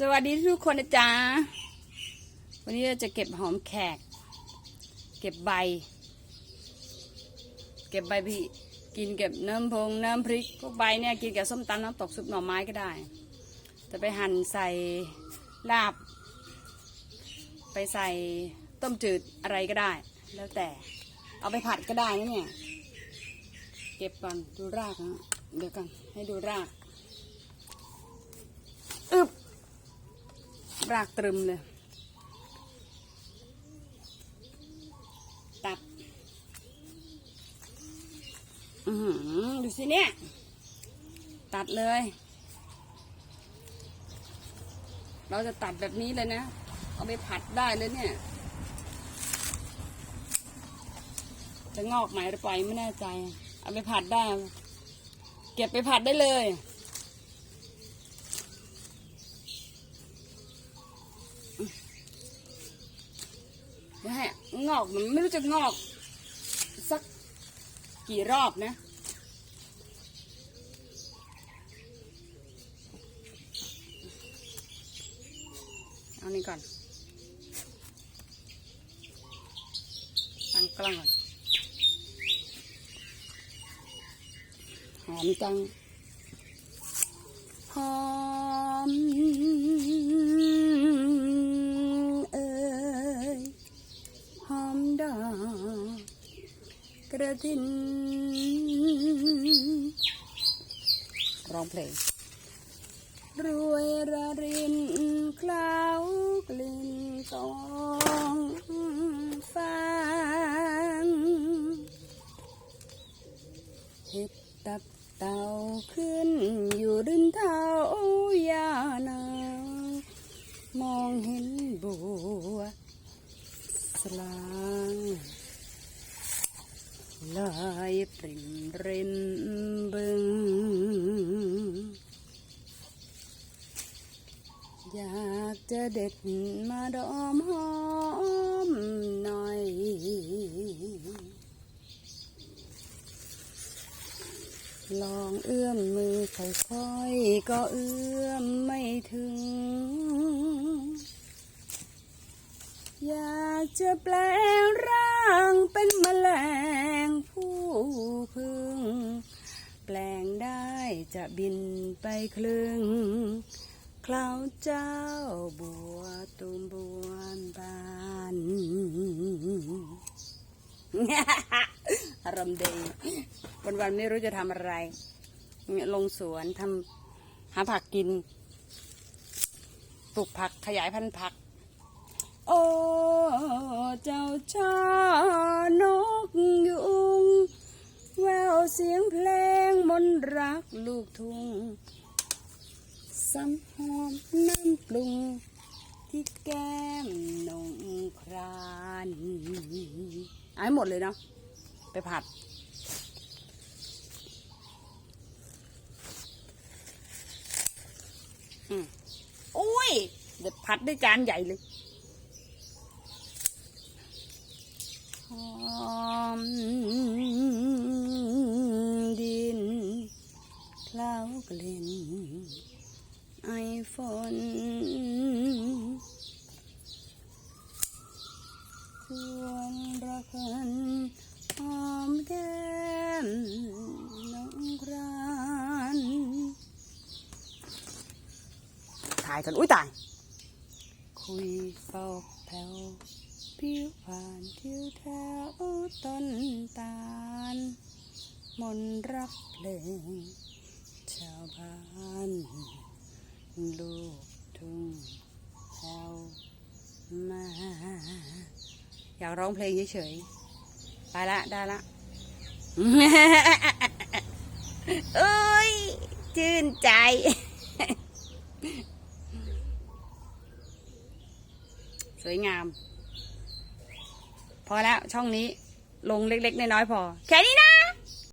สวัสดีทุกคนนะจ๊ะ วันนี้เราจะเก็บหอมแขก เก็บใบ เก็บใบพี่กินเก็บน้ำพงน้ำพริกพวกใบเนี่ยกินกับส้มตำน้ำตกซุปหน่อไม้ก็ได้ จะไปหั่นใส่ลาบ ไปใส่ต้มจืดอะไรก็ได้ แล้วแต่ เอาไปผัดก็ได้นะเนี่ย เก็บก่อนดูรากนะเดี๋ยวกันให้ดูราก อึบ รากตรึมเลย ตัด อือดูสิเนี่ย ตัดเลย เราจะตัดแบบนี้เลยนะ เอาไปผัดได้เลยเนี่ย จะงอกไหมหรือปล่อยไม่แน่ใจ เอาไปผัดได้ เก็บไปผัดได้เลย นะฮะ งอกมันไม่รู้จะงอก สักกี่รอบนะ เอานี่ก่อน ตั้งกล้องก่อน หอมจัง หอม กกระดินร้องเพลงรวยระรินคลาวกลิ่นกองฟางเห็ดตับเต่าขึ้นอยู่ริมเท้ายานางมองเห็นบัวสลาง ลายปริมริมบึงอยากจะเด็ดมาดอมหอมหน่อย ลองเอื้อมมือค่อยๆก็เอื้อมไม่ถึง อยากจะแปลงร่างเป็นแมลง จะบินไปคลึงคลาวเจ้าบัวตูมบวนบานอารมณ์ดีวันวันไม่รู้จะทำอะไร ลงสวนทำหาผักกิน ปลูกผักขยายพันธุ์ผัก โอ้ ลูกทุ่งซ้ำหอมน้ำปรุง ที่แก้มนงครานเอาให้หมดเลยเนาะไปผัด อืมโอ้ย เดี๋ยวผัดด้วยจานใหญ่เลยหอมดินเคล้าวกลิ่นไอฝนควร รันหอมแก้มน้องรานถ่ายกันอุ้ยตาย คุยเป่าแผ่วผิวผ่านทิวแถวต้นตาล มนรักเพลงชาวบ้านลูกทุ่งแถวมา อยากร้องเพลงเฉยๆไปละได้ละเอ้ยชื่นใจ สวยงาม พอแล้วช่องนี้ลงเล็กๆ น้อยๆพอ แค่นี้นะ